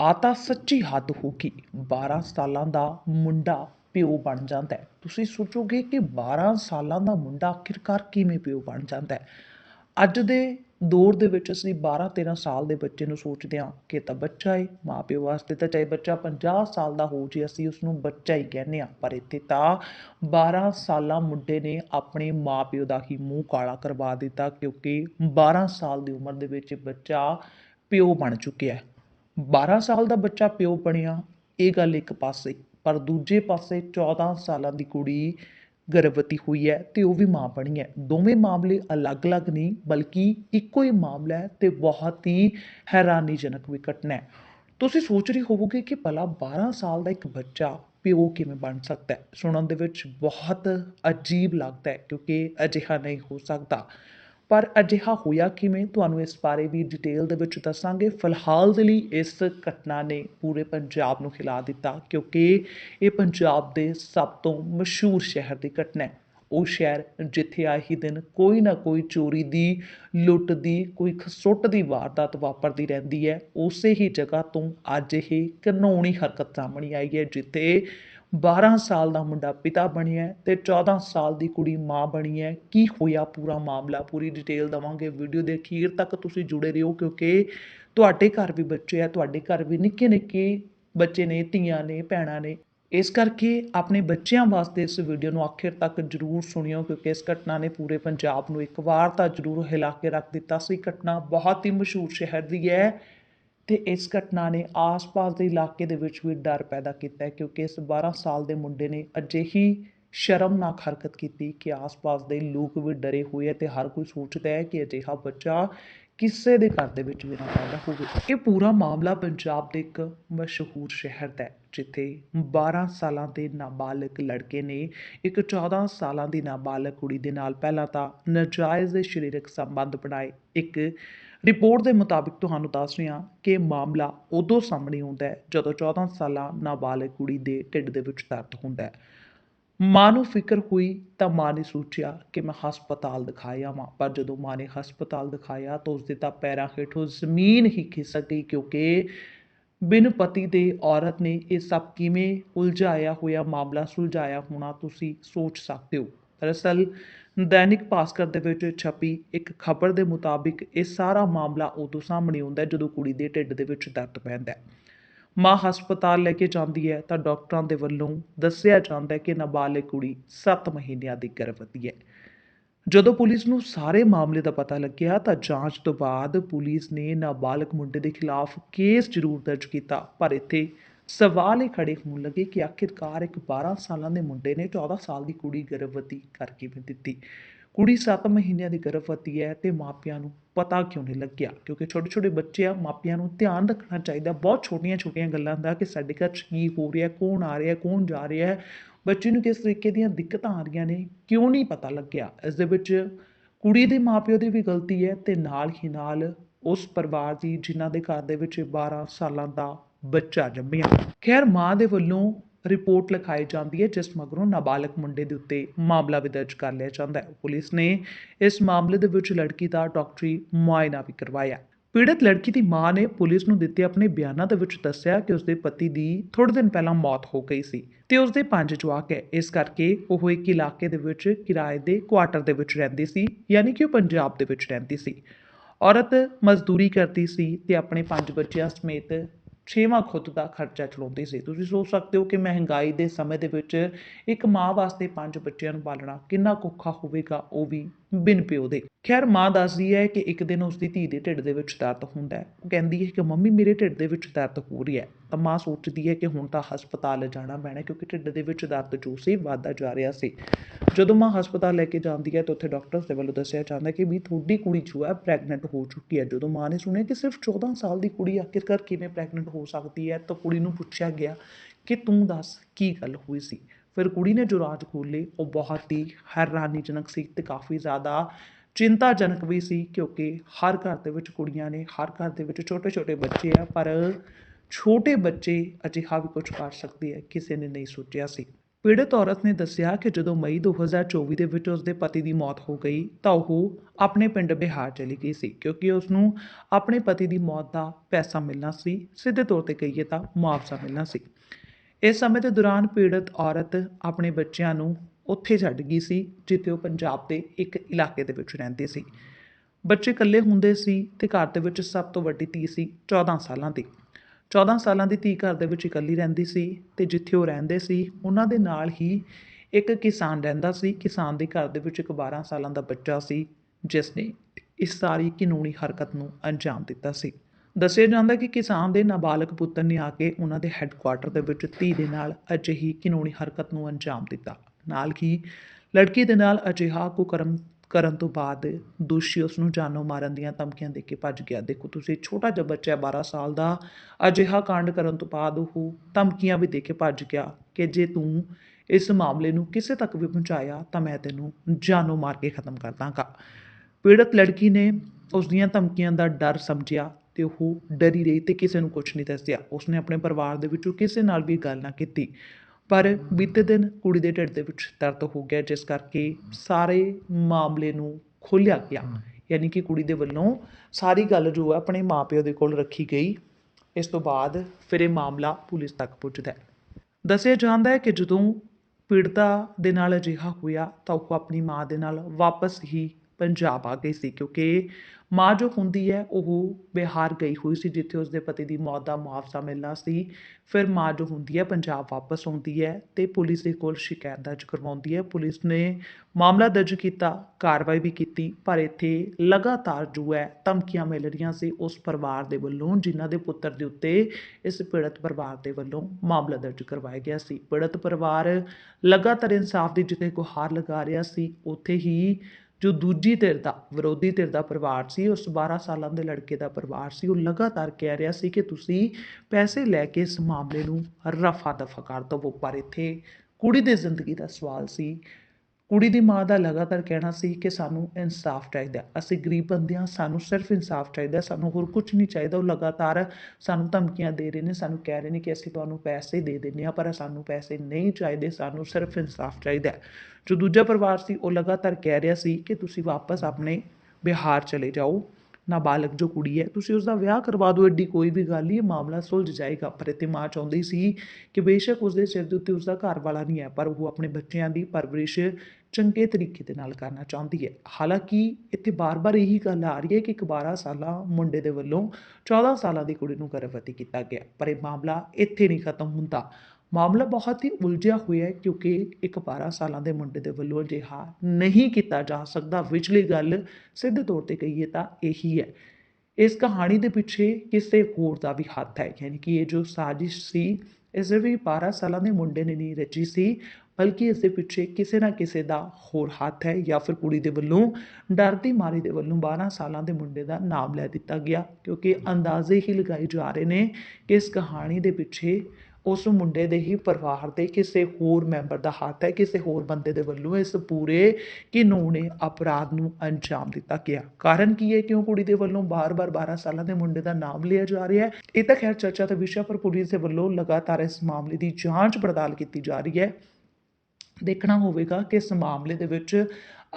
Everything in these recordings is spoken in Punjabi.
ਆ ਤਾਂ ਸੱਚੀ ਹੱਦ ਹੋ ਗਈ। 12 ਸਾਲਾਂ ਦਾ ਮੁੰਡਾ ਪਿਓ ਬਣ ਜਾਂਦਾ ਤੁਸੀਂ ਸੋਚੋਗੇ ਕਿ 12 ਸਾਲਾਂ ਦਾ ਮੁੰਡਾ ਆਖਿਰਕਾਰ ਕਿਵੇਂ ਪਿਓ ਬਣ ਜਾਂਦਾ ਅੱਜ ਦੇ ਦੌਰ ਦੇ ਵਿੱਚ ਅਸੀਂ 12 13 ਸਾਲ ਦੇ ਬੱਚੇ ਨੂੰ ਸੋਚਦੇ ਹਾਂ ਕਿ ਤਾਂ ਬੱਚਾ ਹੈ ਮਾਪਿਓ ਵਾਸਤੇ ਤਾਂ ਚਾਹੇ ਬੱਚਾ 50 ਸਾਲ ਦਾ ਹੋ ਜੇ, ਅਸੀਂ ਉਸ ਨੂੰ ਬੱਚਾ ਹੀ ਕਹਿੰਦੇ ਹਾਂ। ਪਰ ਇੱਥੇ ਤਾਂ 12 ਸਾਲਾਂ ਮੁੰਡੇ ਨੇ ਆਪਣੇ ਮਾਪਿਓ ਦਾ ਹੀ ਮੂੰਹ ਕਾਲਾ ਕਰਵਾ ਦਿੱਤਾ ਕਿਉਂਕਿ 12 ਸਾਲ ਦੀ ਉਮਰ ਦੇ ਵਿੱਚ ਬੱਚਾ ਪਿਓ ਬਣ ਚੁੱਕਿਆ ਬਾਰ੍ਹਾਂ ਸਾਲ ਦਾ ਬੱਚਾ ਪਿਓ ਬਣਿਆ, ਇਹ ਗੱਲ ਇੱਕ ਪਾਸੇ, ਪਰ ਦੂਜੇ ਪਾਸੇ 14 ਸਾਲਾਂ ਦੀ ਕੁੜੀ ਗਰਭਵਤੀ ਹੋਈ ਹੈ ਅਤੇ ਉਹ ਵੀ ਮਾਂ ਬਣੀ ਹੈ। ਦੋਵੇਂ ਮਾਮਲੇ ਅਲੱਗ-ਅਲੱਗ ਨਹੀਂ ਬਲਕਿ ਇੱਕੋ ਹੀ ਮਾਮਲਾ ਹੈ ਤੇ ਬਹੁਤ ਹੀ ਹੈਰਾਨੀਜਨਕ ਵੀ ਘਟਨਾ ਹੈ। ਤੁਸੀਂ ਸੋਚ ਰਹੇ ਹੋਵੋਗੇ ਕਿ ਭਲਾ 12 ਸਾਲ ਦਾ ਇੱਕ ਬੱਚਾ ਪਿਓ ਕਿਵੇਂ ਬਣ ਸਕਦਾ ਸੁਣਨ ਦੇ ਵਿੱਚ ਬਹੁਤ ਅਜੀਬ ਲੱਗਦਾ ਹੈ, ਕਿਉਂਕਿ ਅਜਿਹਾ ਨਹੀਂ ਹੋ ਸਕਦਾ। ਪਰ ਅਜਿਹਾ ਹੋਇਆ ਕਿਵੇਂ? ਤੁਹਾਨੂੰ ਇਸ ਬਾਰੇ ਵੀ ਡਿਟੇਲ ਦੇ ਵਿੱਚ ਦੱਸਾਂਗੇ। ਫਿਲਹਾਲ ਦੇ ਲਈ ਇਸ ਘਟਨਾ ਨੇ ਪੂਰੇ ਪੰਜਾਬ ਨੂੰ ਹਿਲਾ ਦਿੱਤਾ ਕਿਉਂਕਿ ਇਹ ਪੰਜਾਬ ਦੇ ਸਭ ਤੋਂ ਮਸ਼ਹੂਰ ਸ਼ਹਿਰ ਦੀ ਘਟਨਾ ਹੈ। ਉਹ ਸ਼ਹਿਰ ਜਿੱਥੇ ਆਏ ਹੀ ਦਿਨ ਕੋਈ ਨਾ ਕੋਈ ਚੋਰੀ ਦੀ, ਲੁੱਟ ਦੀ, ਕੋਈ ਖਸੁੱਟ ਦੀ ਵਾਰਦਾਤ ਵਾਪਰਦੀ ਰਹਿੰਦੀ ਹੈ। ਉਸੇ ਹੀ ਜਗ੍ਹਾ ਤੋਂ ਅੱਜ ਇਹ ਕਾਨੂੰਨੀ ਹਰਕਤ ਸਾਹਮਣੇ ਆਈ ਹੈ, ਜਿੱਥੇ 12 ਸਾਲ ਦਾ ਮੁੰਡਾ ਪਿਤਾ ਬਣਿਆ ਅਤੇ ਤੇ 14 ਸਾਲ ਦੀ ਕੁੜੀ ਮਾਂ ਬਣੀ ਹੈ। ਕੀ ਹੋਇਆ ਪੂਰਾ ਮਾਮਲਾ? ਪੂਰੀ ਡਿਟੇਲ ਦੇਵਾਂਗੇ। ਵੀਡੀਓ ਦੇ ਅਖੀਰ ਤੱਕ ਤੁਸੀਂ ਜੁੜੇ ਰਹੋ ਕਿਉਂਕਿ ਤੁਹਾਡੇ ਘਰ ਵੀ ਬੱਚੇ ਆ, ਤੁਹਾਡੇ ਘਰ ਵੀ ਨਿੱਕੇ ਨਿੱਕੇ ਬੱਚੇ ਨੇ, ਧੀਆਂ ਨੇ, ਭੈਣਾਂ ਨੇ। ਇਸ ਕਰਕੇ ਆਪਣੇ ਬੱਚਿਆਂ ਵਾਸਤੇ ਇਸ ਵੀਡੀਓ ਨੂੰ ਆਖਿਰ ਤੱਕ ਜਰੂਰ ਸੁਣਿਓ ਕਿਉਂਕਿ ਇਸ ਘਟਨਾ ਨੇ ਪੂਰੇ ਪੰਜਾਬ ਨੂੰ ਇੱਕ ਵਾਰ ਤਾਂ ਜਰੂਰ ਹਿਲਾ ਕੇ ਰੱਖ ਦਿੱਤਾ। ਸੀ ਘਟਨਾ ਬਹੁਤ ਹੀ ਮਸ਼ਹੂਰ ਸ਼ਹਿਰ ਦੀ ਹੈ। ਤੇ ਇਸ ਘਟਨਾ ਨੇ ਆਸ-ਪਾਸ ਦੇ ਇਲਾਕੇ ਦੇ ਵਿੱਚ ਵੀ ਡਰ ਪੈਦਾ ਕੀਤਾ ਕਿਉਂਕਿ ਇਸ 12 ਸਾਲ ਦੇ ਮੁੰਡੇ ਨੇ ਅਜਿਹੀ ਸ਼ਰਮਨਾਕ ਹਰਕਤ ਕੀਤੀ ਕਿ ਆਸ-ਪਾਸ ਦੇ ਲੋਕ ਵੀ ਡਰੇ ਹੋਏ ਹੈ ਤੇ ਹਰ ਕੋਈ ਸੋਚਦਾ ਹੈ ਕਿ ਅਜਿਹਾ ਬੱਚਾ ਕਿਸੇ ਦੇ ਘਰ ਦੇ ਵਿੱਚ ਵੀ ਨਾ ਪੈਦਾ ਹੋਵੇ। ਇਹ ਪੂਰਾ ਮਾਮਲਾ ਪੰਜਾਬ ਦੇ ਇੱਕ ਮਸ਼ਹੂਰ ਸ਼ਹਿਰ ਦਾ ਹੈ, ਜਿੱਥੇ 12 ਸਾਲਾਂ ਦੇ ਨਾਬਾਲਗ ਲੜਕੇ ਨੇ ਇੱਕ 14 ਸਾਲਾਂ ਦੀ ਨਾਬਾਲਗ ਕੁੜੀ ਦੇ ਨਾਲ ਪਹਿਲਾਂ ਤਾਂ ਨਾਜਾਇਜ਼ ਸਰੀਰਕ ਸੰਬੰਧ ਬਣਾਏ। ਇੱਕ ਰਿਪੋਰਟ ਦੇ ਮੁਤਾਬਿਕ ਤੁਹਾਨੂੰ ਦੱਸ ਰਿਹਾ ਕਿ ਮਾਮਲਾ ਉਦੋਂ ਸਾਹਮਣੇ ਆਉਂਦਾ ਹੈ ਜਦੋਂ 14 ਸਾਲਾ ਨਾਬਾਲਗ ਕੁੜੀ ਦੇ ਢਿੱਡ ਦੇ ਵਿੱਚ ਦਰਦ ਹੁੰਦਾ ਹੈ। ਮਾਂ ਨੂੰ ਫਿਕਰ ਹੋਈ ਤਾਂ ਮਾਂ ਨੇ ਸੋਚਿਆ ਕਿ ਮੈਂ ਹਸਪਤਾਲ ਦਿਖਾਇਆ ਵਾਂ, ਪਰ ਜਦੋਂ ਮਾਂ ਨੇ ਹਸਪਤਾਲ ਦਿਖਾਇਆ ਤਾਂ ਉਸਦੇ ਤਾਂ ਪੈਰਾਂ ਹੇਠੋਂ ਜ਼ਮੀਨ ਹੀ ਖਿਸਕ ਗਈ ਕਿਉਂਕਿ ਬਿਨ ਪਤੀ ਦੇ ਔਰਤ ਨੇ ਇਹ ਸਭ ਕਿਵੇਂ ਉਲਝਾਇਆ ਹੋਇਆ ਮਾਮਲਾ ਸੁਲਝਾਇਆ ਹੋਣਾ ਤੁਸੀਂ ਸੋਚ ਸਕਦੇ ਹੋ। ਦਰਅਸਲ, ਦੈਨਿਕ ਭਾਸਕਰ ਦੇ ਵਿੱਚ ਛਪੀ ਇੱਕ ਖਬਰ ਦੇ ਮੁਤਾਬਿਕ ਇਹ ਸਾਰਾ ਮਾਮਲਾ ਉਦੋਂ ਸਾਹਮਣੇ ਆਉਂਦਾ ਜਦੋਂ ਕੁੜੀ ਦੇ ਢਿੱਡ ਦੇ ਵਿੱਚ ਦਰਦ ਪੈਂਦਾ ਹੈ। ਮਾਂ ਹਸਪਤਾਲ ਲੈ ਕੇ ਜਾਂਦੀ ਹੈ ਤਾਂ ਡਾਕਟਰਾਂ ਦੇ ਵੱਲੋਂ ਦੱਸਿਆ ਜਾਂਦਾ ਹੈ ਕਿ ਨਾਬਾਲਗ ਕੁੜੀ 7 ਮਹੀਨਿਆਂ ਦੀ ਗਰਭਵਤੀ ਹੈ। ਜਦੋਂ ਪੁਲਿਸ ਨੂੰ ਸਾਰੇ ਮਾਮਲੇ ਦਾ ਪਤਾ ਲੱਗਿਆ ਤਾਂ ਜਾਂਚ ਤੋਂ ਬਾਅਦ ਪੁਲਿਸ ਨੇ ਨਾਬਾਲਗ ਮੁੰਡੇ ਦੇ ਖਿਲਾਫ ਕੇਸ ਜ਼ਰੂਰ ਦਰਜ ਕੀਤਾ, ਪਰ ਇੱਥੇ ਸਵਾਲ ਇਹ ਖੜੇ ਹੋਣ ਲੱਗੇ ਕਿ ਆਖਿਰਕਾਰ ਇੱਕ 12 ਸਾਲਾਂ ਦੇ ਮੁੰਡੇ ਨੇ 14 ਸਾਲ ਦੀ ਕੁੜੀ ਗਰਭਵਤੀ ਕਰ ਕਿਵੇਂ ਦਿੱਤੀ? ਕੁੜੀ 7 ਮਹੀਨਿਆਂ ਦੀ ਗਰਭਵਤੀ ਹੈ ਤੇ ਮਾਪਿਆਂ ਨੂੰ ਪਤਾ ਕਿਉਂ ਨਹੀਂ ਲੱਗਿਆ? ਕਿਉਂਕਿ ਛੋਟੇ ਛੋਟੇ ਬੱਚੇ ਆ, ਮਾਪਿਆਂ ਨੂੰ ਧਿਆਨ ਰੱਖਣਾ ਚਾਹੀਦਾ। ਬਹੁਤ ਛੋਟੀਆਂ ਛੋਟੀਆਂ ਗੱਲਾਂ ਦਾ ਕਿ ਸਾਡੇ ਘਰ 'ਚ ਕੀ ਹੋ ਰਿਹਾ, ਕੌਣ ਆ ਰਿਹਾ, ਕੌਣ ਜਾ ਰਿਹਾ ਬੱਚੇ ਨੂੰ ਕਿਸ ਤਰੀਕੇ ਦੀਆਂ ਦਿੱਕਤਾਂ ਆ ਰਹੀਆਂ ਨੇ, ਕਿਉਂ ਨਹੀਂ ਪਤਾ ਲੱਗਿਆ? ਇਸ ਦੇ ਵਿੱਚ ਕੁੜੀ ਦੇ ਮਾਪਿਓ ਦੀ ਵੀ ਗਲਤੀ ਹੈ ਤੇ ਨਾਲ ਹੀ ਨਾਲ ਉਸ ਪਰਿਵਾਰ ਦੀ, ਜਿਨ੍ਹਾਂ ਦੇ ਘਰ ਦੇ ਵਿੱਚ 12 ਸਾਲਾਂ ਦਾ ਬੱਚਾ ਜੰਮਿਆ। ਖੈਰ, ਮਾਂ ਦੇ ਵੱਲੋਂ ਰਿਪੋਰਟ ਲਿਖਾਈ ਜਾਂਦੀ ਹੈ, ਜਿਸ ਮਗਰੋਂ ਨਾਬਾਲਗ ਮੁੰਡੇ ਦੇ ਉੱਤੇ ਮਾਮਲਾ ਵੀ ਦਰਜ ਕਰ ਲਿਆ ਜਾਂਦਾ ਹੈ। ਪੁਲਿਸ ਨੇ ਇਸ ਮਾਮਲੇ ਦੇ ਵਿੱਚ ਲੜਕੀ ਦਾ ਡਾਕਟਰੀ ਮੁਆਇਨਾ ਵੀ ਕਰਵਾਇਆ। ਪੀੜਤ ਲੜਕੀ ਦੀ ਮਾਂ ਨੇ ਪੁਲਿਸ ਨੂੰ ਦਿੱਤੇ ਆਪਣੇ ਬਿਆਨਾਂ ਦੇ ਵਿੱਚ ਦੱਸਿਆ ਕਿ ਉਸਦੇ ਪਤੀ ਦੀ ਥੋੜੇ ਦਿਨ ਪਹਿਲਾਂ ਮੌਤ ਹੋ ਗਈ ਸੀ ਤੇ ਉਸਦੇ ਪੰਜ ਜਵਾਕ ਹੈ। ਇਸ ਕਰਕੇ ਉਹ ਇੱਕ ਇਲਾਕੇ ਦੇ ਵਿੱਚ ਕਿਰਾਏ ਦੇ ਕੁਆਟਰ ਦੇ ਵਿੱਚ ਰਹਿੰਦੀ ਸੀ, ਯਾਨੀ ਕਿ ਉਹ ਪੰਜਾਬ ਦੇ ਵਿੱਚ ਰਹਿੰਦੀ ਸੀ। ਔਰਤ ਮਜ਼ਦੂਰੀ ਕਰਦੀ ਸੀ ਤੇ ਆਪਣੇ ਪੰਜ ਬੱਚਿਆਂ ਸਮੇਤ ਛੇਵਾਂ ਖੁਦ ਦਾ ਖਰਚਾ ਚਲਾਉਂਦੀ ਸੀ। ਤੁਸੀਂ ਸੋਚ ਸਕਦੇ ਹੋ ਕਿ ਮਹਿੰਗਾਈ ਦੇ ਸਮੇਂ ਦੇ ਵਿੱਚ ਇੱਕ ਮਾਂ ਵਾਸਤੇ ਪੰਜ ਬੱਚਿਆਂ ਨੂੰ ਪਾਲਣਾ ਕਿੰਨਾ ਔਖਾ ਹੋਵੇਗਾ, ਉਹ ਵੀ ਬਿਨ ਪਿਓ ਦੇ। ਖੈਰ, ਮਾਂ ਦੱਸਦੀ ਹੈ ਕਿ ਇੱਕ ਦਿਨ ਉਸਦੀ ਧੀ ਦੇ ਢਿੱਡ ਦੇ ਵਿੱਚ ਦਰਦ ਹੁੰਦਾ ਹੈ। ਉਹ ਕਹਿੰਦੀ ਹੈ ਕਿ ਮੰਮੀ, ਮੇਰੇ ਢਿੱਡ ਦੇ ਵਿੱਚ ਦਰਦ ਹੋ ਰਹੀ ਹੈ। ਤਾਂ ਮਾਂ ਸੋਚਦੀ ਹੈ ਕਿ ਹੁਣ ਤਾਂ ਹਸਪਤਾਲ ਜਾਣਾ ਪੈਣਾ ਕਿਉਂਕਿ ਢਿੱਡ ਦੇ ਵਿੱਚ ਦਰਦ ਜੋ ਸੀ ਵੱਧਦਾ ਜਾ ਰਿਹਾ ਸੀ। ਜਦੋਂ ਮਾਂ ਹਸਪਤਾਲ ਲੈ ਕੇ ਜਾਂਦੀ ਹੈ ਤਾਂ ਉੱਥੇ ਡਾਕਟਰਸ ਦੇ ਵੱਲੋਂ ਦੱਸਿਆ ਜਾਂਦਾ ਕਿ ਵੀ ਤੁਹਾਡੀ ਕੁੜੀ ਜੋ ਹੈ ਪ੍ਰੈਗਨੈਂਟ ਹੋ ਚੁੱਕੀ ਹੈ। ਜਦੋਂ ਮਾਂ ਨੇ ਸੁਣਿਆ ਕਿ ਸਿਰਫ 14 ਸਾਲ ਦੀ ਕੁੜੀ ਆਖਿਰਕਾਰ ਕਿਵੇਂ ਪ੍ਰੈਗਨੈਂਟ ਹੋ ਸਕਦੀ ਹੈ ਤਾਂ ਕੁੜੀ ਨੂੰ ਪੁੱਛਿਆ ਗਿਆ ਕਿ ਤੂੰ ਦੱਸ ਕੀ ਗੱਲ ਹੋਈ ਸੀ? ਫਿਰ ਕੁੜੀ ਨੇ ਜੋ ਰਾਜ ਖੋਲ੍ਹੇ, ਉਹ ਬਹੁਤ ਹੀ ਹੈਰਾਨੀਜਨਕ ਸੀ ਤੇ ਕਾਫੀ ਜ਼ਿਆਦਾ ਚਿੰਤਾਜਨਕ ਵੀ ਸੀ ਕਿਉਂਕਿ ਹਰ ਘਰ ਦੇ ਵਿੱਚ ਕੁੜੀਆਂ ਨੇ, ਹਰ ਘਰ ਦੇ ਵਿੱਚ ਛੋਟੇ ਛੋਟੇ ਬੱਚੇ ਆ, ਪਰ ਛੋਟੇ ਬੱਚੇ ਅਜਿਹਾ ਵੀ ਕੁਝ ਕਰ ਸਕਦੇ ਆ, ਕਿਸੇ ਨੇ ਨਹੀਂ ਸੋਚਿਆ ਸੀ। ਪੀੜਤ ਔਰਤ ਨੇ ਦੱਸਿਆ ਕਿ ਜਦੋਂ ਮਈ 2024 ਦੇ ਵਿੱਚ ਉਸਦੇ ਪਤੀ ਦੀ ਮੌਤ ਹੋ ਗਈ, ਤਾਂ ਉਹ ਆਪਣੇ ਪਿੰਡ ਬਿਹਾਰ ਚਲੀ ਗਈ ਸੀ, ਕਿਉਂਕਿ ਉਸ ਨੂੰ ਆਪਣੇ ਪਤੀ ਦੀ ਮੌਤ ਦਾ ਪੈਸਾ ਮਿਲਣਾ ਸੀ, ਸਿੱਧੇ ਤੌਰ ਤੇ ਕਹੀਏ ਤਾਂ ਮੁਆਵਜ਼ਾ ਮਿਲਣਾ ਸੀ। ਇਸ ਸਮੇਂ ਦੇ ਦੌਰਾਨ ਪੀੜਤ ਔਰਤ ਆਪਣੇ ਬੱਚਿਆਂ ਨੂੰ ਉੱਥੇ ਛੱਡ ਗਈ ਸੀ, ਜਿੱਥੇ ਉਹ ਪੰਜਾਬ ਦੇ ਇੱਕ ਇਲਾਕੇ ਦੇ ਵਿੱਚ ਰਹਿੰਦੀ ਸੀ। ਬੱਚੇ ਇਕੱਲੇ ਹੁੰਦੇ ਸੀ ਤੇ ਘਰ ਦੇ ਵਿੱਚ ਸਭ ਤੋਂ ਵੱਡੀ ਧੀ ਸੀ 14 ਸਾਲਾਂ ਦੀ। 14 ਸਾਲਾਂ ਦੀ ਧੀ ਘਰ ਦੇ ਵਿੱਚ ਇਕੱਲੀ ਰਹਿੰਦੀ ਸੀ ਤੇ ਜਿੱਥੇ ਉਹ ਰਹਿੰਦੇ ਸੀ, ਉਹਨਾਂ ਦੇ ਨਾਲ ਹੀ ਇੱਕ ਕਿਸਾਨ ਰਹਿੰਦਾ ਸੀ। ਕਿਸਾਨ ਦੇ ਘਰ ਦੇ ਵਿੱਚ ਇੱਕ 12 ਸਾਲਾਂ ਦਾ ਬੱਚਾ ਸੀ ਜਿਸ ਨੇ ਇਸ ਸਾਰੀ ਕਾਨੂੰਨੀ ਹਰਕਤ ਨੂੰ ਅੰਜਾਮ ਦਿੱਤਾ ਸੀ। ਦੱਸਿਆ ਜਾਂਦਾ ਕਿ ਕਿਸਾਨ ਦੇ ਨਾਬਾਲਗ ਪੁੱਤਰ ਨੇ ਆ ਕੇ ਉਹਨਾਂ ਦੇ ਹੈੱਡਕੁਆਟਰ ਦੇ ਵਿੱਚ ਧੀ ਦੇ ਨਾਲ ਅਜਿਹੀ ਕਾਨੂੰਨੀ ਹਰਕਤ ਨੂੰ ਅੰਜਾਮ ਦਿੱਤਾ। ਨਾਲ ਹੀ ਲੜਕੀ ਦੇ ਨਾਲ ਅਜਿਹਾ ਕੁਕਰਮ ਕਰਨ ਤੋਂ ਬਾਅਦ ਦੋਸ਼ੀ ਉਸ ਨੂੰ ਜਾਨੋਂ ਮਾਰਨ ਦੀਆਂ ਧਮਕੀਆਂ ਦੇ ਕੇ ਭੱਜ ਗਿਆ। ਦੇਖੋ ਤੁਸੀਂ, ਛੋਟਾ ਜਿਹਾ ਬੱਚਾ ਹੈ 12 ਸਾਲ ਦਾ, ਅਜਿਹਾ ਕਾਂਡ ਕਰਨ ਤੋਂ ਬਾਅਦ ਉਹ ਧਮਕੀਆਂ ਵੀ ਦੇ ਕੇ ਭੱਜ ਗਿਆ ਕਿ ਜੇ ਤੂੰ ਇਸ ਮਾਮਲੇ ਨੂੰ ਕਿਸੇ ਤੱਕ ਵੀ ਪਹੁੰਚਾਇਆ ਤਾਂ ਮੈਂ ਤੈਨੂੰ ਜਾਨੋਂ ਮਾਰ ਕੇ ਖਤਮ ਕਰ ਦਾਂਗਾ। ਪੀੜਤ ਲੜਕੀ ਨੇ ਉਸ ਦੀਆਂ ਧਮਕੀਆਂ ਦਾ ਡਰ ਸਮਝਿਆ ਤੇ ਉਹ ਡਰੀ ਰਹੀ ਤੇ ਕਿਸੇ ਨੂੰ ਕੁਝ ਨਹੀਂ ਦੱਸਿਆ। ਉਸਨੇ ਆਪਣੇ ਪਰਿਵਾਰ ਦੇ ਵਿੱਚੋਂ ਕਿਸੇ ਨਾਲ ਵੀ ਗੱਲ ਨਾ ਕੀਤੀ। ਪਰ ਬੀਤੇ ਦਿਨ ਕੁੜੀ ਦੇ ਢਿੱਡ ਦੇ ਵਿੱਚ ਦਰਦ ਹੋ ਗਿਆ ਜਿਸ ਕਰਕੇ ਸਾਰੇ ਮਾਮਲੇ ਨੂੰ ਖੋਲ੍ਹਿਆ ਗਿਆ। ਯਾਨੀ ਕਿ ਕੁੜੀ ਦੇ ਵੱਲੋਂ ਸਾਰੀ ਗੱਲ ਜੋ ਹੈ ਆਪਣੇ ਮਾਪਿਓ ਦੇ ਕੋਲ ਰੱਖੀ ਗਈ। ਇਸ ਤੋਂ ਬਾਅਦ ਫਿਰ ਇਹ ਮਾਮਲਾ ਪੁਲਿਸ ਤੱਕ ਪਹੁੰਚਦਾ ਹੈ। ਦੱਸਿਆ ਜਾਂਦਾ ਹੈ ਕਿ ਜਦੋਂ ਪੀੜਤਾ ਦੇ ਨਾਲ ਅਜਿਹਾ ਹੋਇਆ ਤਾਂ ਉਹ ਆਪਣੀ ਮਾਂ ਦੇ ਨਾਲ ਵਾਪਸ ਹੀ ਪੰਜਾਬ ਆ ਗਈ ਸੀ ਕਿਉਂਕਿ ਮਾਂ ਜੋ ਹੁੰਦੀ ਹੈ, ਉਹ ਬਿਹਾਰ ਗਈ ਹੋਈ ਸੀ ਜਿੱਥੇ ਉਸਦੇ ਪਤੀ ਦੀ ਮੌਤ ਦਾ ਮੁਆਵਜ਼ਾ ਮਿਲਣਾ ਸੀ। ਫਿਰ ਮਾਂ ਜੋ ਹੁੰਦੀ ਹੈ, ਪੰਜਾਬ ਵਾਪਸ ਆਉਂਦੀ ਹੈ ਤੇ ਪੁਲਿਸ ਦੇ ਕੋਲ ਸ਼ਿਕਾਇਤ ਦਰਜ ਕਰਵਾਉਂਦੀ ਹੈ। ਪੁਲਿਸ ਨੇ ਮਾਮਲਾ ਦਰਜ ਕੀਤਾ, ਕਾਰਵਾਈ ਵੀ ਕੀਤੀ, ਪਰ ਇੱਥੇ ਲਗਾਤਾਰ ਜੋ ਹੈ, ਧਮਕੀਆਂ ਮਿਲ ਰਹੀਆਂ ਸੀ ਉਸ ਪਰਿਵਾਰ ਦੇ ਵੱਲੋਂ, ਜਿਨ੍ਹਾਂ ਦੇ ਪੁੱਤਰ ਦੇ ਉੱਤੇ ਇਸ ਪੀੜਤ ਪਰਿਵਾਰ ਦੇ ਵੱਲੋਂ ਮਾਮਲਾ ਦਰਜ ਕਰਵਾਇਆ ਗਿਆ ਸੀ। ਪੀੜਤ ਪਰਿਵਾਰ ਲਗਾਤਾਰ ਇਨਸਾਫ ਦੀ ਜਿੱਥੇ ਗੁਹਾਰ ਲਗਾ ਰਿਹਾ ਸੀ, ਉੱਥੇ ਹੀ ਜੋ ਦੂਜੀ ਧਿਰ ਦਾ ਵਿਰੋਧੀ ਧਿਰ ਦਾ ਪਰਿਵਾਰ ਸੀ, ਉਸ 12 ਸਾਲਾਂ ਦੇ ਲੜਕੇ ਦਾ ਪਰਿਵਾਰ ਸੀ, ਉਹ ਲਗਾਤਾਰ ਕਹਿ ਰਿਹਾ ਸੀ ਕਿ ਤੁਸੀਂ ਪੈਸੇ ਲੈ ਕੇ ਇਸ ਮਾਮਲੇ ਨੂੰ ਰਫਾ ਦਫਾ ਕਰ ਦਿਓ ਪਰ ਇੱਥੇ ਕੁੜੀ ਦੀ ਜ਼ਿੰਦਗੀ ਦਾ ਸਵਾਲ ਸੀ। ਕੁੜੀ ਦੀ ਮਾਂ ਦਾ ਲਗਾਤਾਰ ਕਹਿਣਾ ਸੀ ਕਿ ਸਾਨੂੰ ਇਨਸਾਫ ਚਾਹੀਦਾ ਅਸੀਂ ਗਰੀਬ ਬੰਦੇ ਹਾਂ, ਸਾਨੂੰ ਸਿਰਫ ਇਨਸਾਫ ਚਾਹੀਦਾ ਸਾਨੂੰ ਹੋਰ ਕੁਝ ਨਹੀਂ ਚਾਹੀਦਾ। ਉਹ ਲਗਾਤਾਰ ਸਾਨੂੰ ਧਮਕੀਆਂ ਦੇ ਰਹੇ ਨੇ, ਸਾਨੂੰ ਕਹਿ ਰਹੇ ਨੇ ਕਿ ਅਸੀਂ ਤੁਹਾਨੂੰ ਪੈਸੇ ਦੇ ਦਿੰਦੇ ਹਾਂ, ਪਰ ਸਾਨੂੰ ਪੈਸੇ ਨਹੀਂ ਚਾਹੀਦੇ, ਸਾਨੂੰ ਸਿਰਫ ਇਨਸਾਫ ਚਾਹੀਦਾ ਜੋ ਦੂਜਾ ਪਰਿਵਾਰ ਸੀ, ਉਹ ਲਗਾਤਾਰ ਕਹਿ ਰਿਹਾ ਸੀ ਕਿ ਤੁਸੀਂ ਵਾਪਸ ਆਪਣੇ ਬਿਹਾਰ ਚਲੇ ਜਾਓ। ਨਾਬਾਲਗ ਜੋ ਕੁੜੀ ਹੈ, ਤੁਸੀਂ ਉਸ ਦਾ ਵਿਆਹ ਕਰਵਾ ਦਿਓ। ਐਡੀ ਕੋਈ ਵੀ ਗੱਲ ਨਹੀਂ, ਇਹ ਮਾਮਲਾ ਸੁਲਝ ਜਾਏਗਾ। ਪਰ ਇੱਥੇ ਮਾਂ ਚਾਹੁੰਦੀ ਸੀ ਕਿ ਬੇਸ਼ੱਕ ਉਸਦੇ ਸਿਰ ਦੇ ਉੱਤੇ ਉਸਦਾ ਘਰ ਵਾਲਾ ਨਹੀਂ ਹੈ, ਪਰ ਉਹ ਆਪਣੇ ਬੱਚਿਆਂ ਦੀ ਪਰਵਰਿਸ਼ ਚੰਗੇ ਤਰੀਕੇ ਦੇ ਨਾਲ ਕਰਨਾ ਚਾਹੁੰਦੀ ਹੈ। ਹਾਲਾਂਕਿ ਇੱਥੇ ਬਾਰ-ਬਾਰ ਇਹੀ ਗੱਲ ਆ ਰਹੀ ਹੈ ਕਿ ਇੱਕ 12 ਸਾਲਾ ਮੁੰਡੇ ਦੇ ਵੱਲੋਂ 14 ਸਾਲਾਂ ਦੀ ਕੁੜੀ ਨੂੰ ਗਰਭਵਤੀ ਕੀਤਾ ਗਿਆ, ਪਰ ਇਹ ਮਾਮਲਾ ਇੱਥੇ ਨਹੀਂ ਖਤਮ ਹੁੰਦਾ। ਮਾਮਲਾ ਬਹੁਤ ਹੀ ਉਲਝਿਆ ਹੋਇਆ ਹੈ ਕਿਉਂਕਿ ਇੱਕ 12 ਸਾਲਾਂ ਦੇ ਮੁੰਡੇ ਦੇ ਵੱਲੋਂ ਅਜਿਹਾ ਨਹੀਂ ਕੀਤਾ ਜਾ ਸਕਦਾ। ਵਿਚਲੀ ਗੱਲ ਸਿੱਧੇ ਤੌਰ ਤੇ ਕਹੀਏ ਤਾਂ ਇਹੀ ਹੈ। ਇਸ ਕਹਾਣੀ ਦੇ ਪਿੱਛੇ ਕਿਸੇ ਹੋਰ ਦਾ ਵੀ ਹੱਥ ਹੈ, ਯਾਨੀ ਕਿ ਇਹ ਜੋ ਸਾਜ਼ਿਸ਼ ਸੀ, ਇਸ ਵੀ 12 ਸਾਲਾਂ ਦੇ ਮੁੰਡੇ ਨੇ ਨਹੀਂ ਰਚੀ ਸੀ ਬਲਕਿ ਇਸ ਦੇ ਪਿੱਛੇ ਕਿਸੇ ਨਾ ਕਿਸੇ ਦਾ ਹੋਰ ਹੱਥ ਹੈ ਜਾਂ ਫਿਰ ਕੁੜੀ ਦੇ ਵੱਲੋਂ ਡਰ ਦੀ ਮਾਰੀ ਦੇ ਵੱਲੋਂ 12 ਸਾਲਾਂ ਦੇ ਮੁੰਡੇ ਦਾ ਨਾਮ ਲੈ ਦਿੱਤਾ ਗਿਆ, ਕਿਉਂਕਿ ਅੰਦਾਜ਼ੇ ਹੀ ਲਗਾਏ ਜਾ ਰਹੇ ਨੇ ਕਿ ਇਸ ਕਹਾਣੀ ਦੇ ਪਿੱਛੇ ਉਸ ਮੁੰਡੇ ਦੇ ਹੀ ਪਰਿਵਾਰ ਦੇ ਕਿਸੇ ਹੋਰ ਮੈਂਬਰ ਦਾ ਹੱਥ ਹੈ, ਕਿਸੇ ਹੋਰ ਬੰਦੇ ਦੇ ਵੱਲੋਂ ਇਸ ਪੂਰੇ ਕਾਨੂੰਨੀ ਅਪਰਾਧ ਨੂੰ ਅੰਜਾਮ ਦਿੱਤਾ ਗਿਆ। ਕਾਰਨ ਕੀ ਹੈ? ਕਿਉਂ ਕੁੜੀ ਦੇ ਵੱਲੋਂ ਬਾਰ-ਬਾਰ 12 ਸਾਲਾਂ ਦੇ ਮੁੰਡੇ ਦਾ ਨਾਮ ਲਿਆ ਜਾ ਰਿਹਾ ਹੈ? ਇਹ ਤਾਂ ਖੈਰ ਚਰਚਾ ਦਾ ਵਿਸ਼ਾ ਪਰ ਪੁਲਿਸ ਦੇ ਵੱਲੋਂ ਲਗਾਤਾਰ ਇਸ ਮਾਮਲੇ ਦੀ ਜਾਂਚ ਪੜਤਾਲ ਕੀਤੀ ਜਾ ਰਹੀ ਹੈ। ਦੇਖਣਾ ਹੋਵੇਗਾ ਕਿ ਇਸ ਮਾਮਲੇ ਦੇ ਵਿੱਚ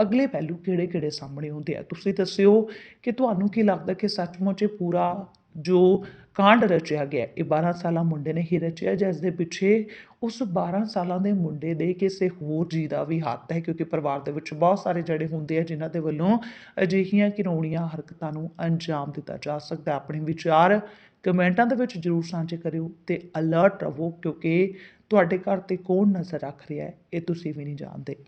ਅਗਲੇ ਪਹਿਲੂ ਕਿਹੜੇ-ਕਿਹੜੇ ਸਾਹਮਣੇ ਆਉਂਦੇ ਆ। ਤੁਸੀਂ ਦੱਸਿਓ ਕਿ ਤੁਹਾਨੂੰ ਕੀ ਲੱਗਦਾ ਕਿ ਸੱਚਮੁੱਚ ਇਹ ਪੂਰਾ ਜੋ ਕਾਂਡ ਰਚਿਆ ਗਿਆ, ਇਹ 12 ਸਾਲਾ ਮੁੰਡੇ ਨੇ ਹੀ ਰਚਿਆ ਜਿਸ ਦੇ ਪਿੱਛੇ ਉਸ 12 ਸਾਲਾਂ ਦੇ ਮੁੰਡੇ ਦੇ ਕਿਸੇ ਹੋਰ ਜੀ ਦਾ ਵੀ ਹੱਥ ਹੈ? ਕਿਉਂਕਿ ਪਰਿਵਾਰ ਦੇ ਵਿੱਚ ਬਹੁਤ ਸਾਰੇ ਜਿਹੜੇ ਹੁੰਦੇ ਆ ਜਿਨ੍ਹਾਂ ਦੇ ਵੱਲੋਂ ਅਜਿਹੀਆਂ ਘਿਨੌਣੀਆਂ ਹਰਕਤਾਂ ਨੂੰ ਅੰਜਾਮ ਦਿੱਤਾ ਜਾ ਸਕਦਾ। ਆਪਣੇ ਵਿਚਾਰ ਕਮੈਂਟਾਂ ਦੇ ਵਿੱਚ ਜਰੂਰ ਸਾਂਝੇ ਕਰਿਓ ਤੇ ਅਲਰਟ ਰਹੋ ਕਿਉਂਕਿ ਤੁਹਾਡੇ ਘਰ ਤੇ ਕੌਣ ਨਜ਼ਰ ਰੱਖ ਰਿਹਾ ਹੈ? ਇਹ ਤੁਸੀਂ ਵੀ ਨਹੀਂ ਜਾਣਦੇ।